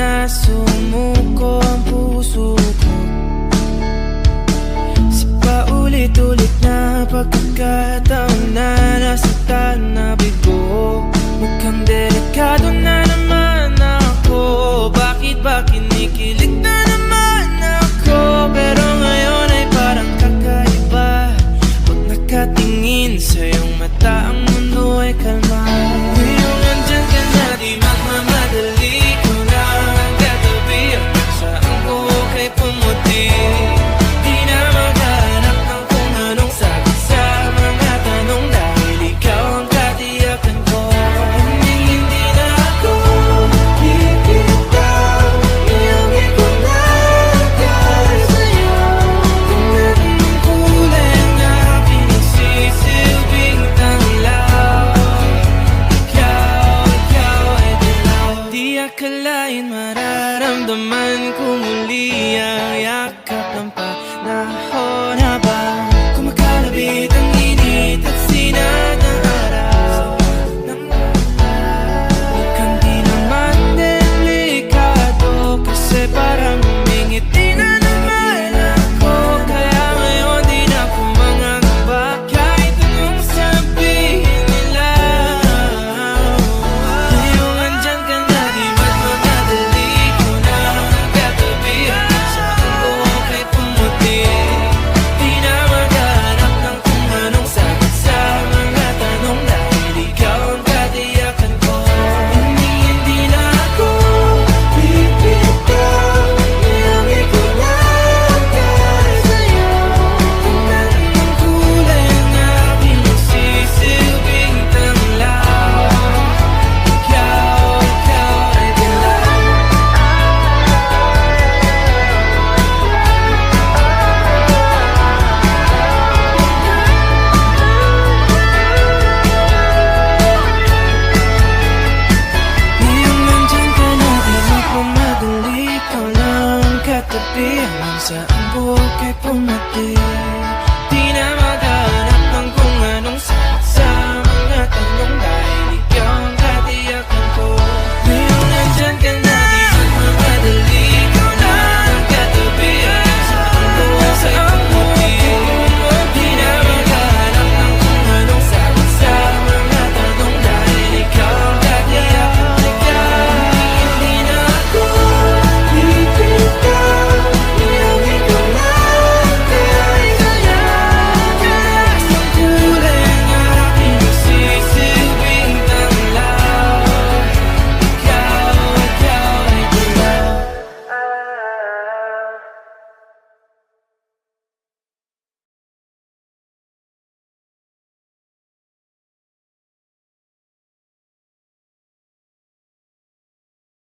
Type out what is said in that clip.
na sumuko ang puso ko. Sa paulit-ulit na pagkakataon na nasaktan na bigo Mukhang delikado na naman ako. Bakit, bakit Kaya minsan ang buhok ay pumati Di naman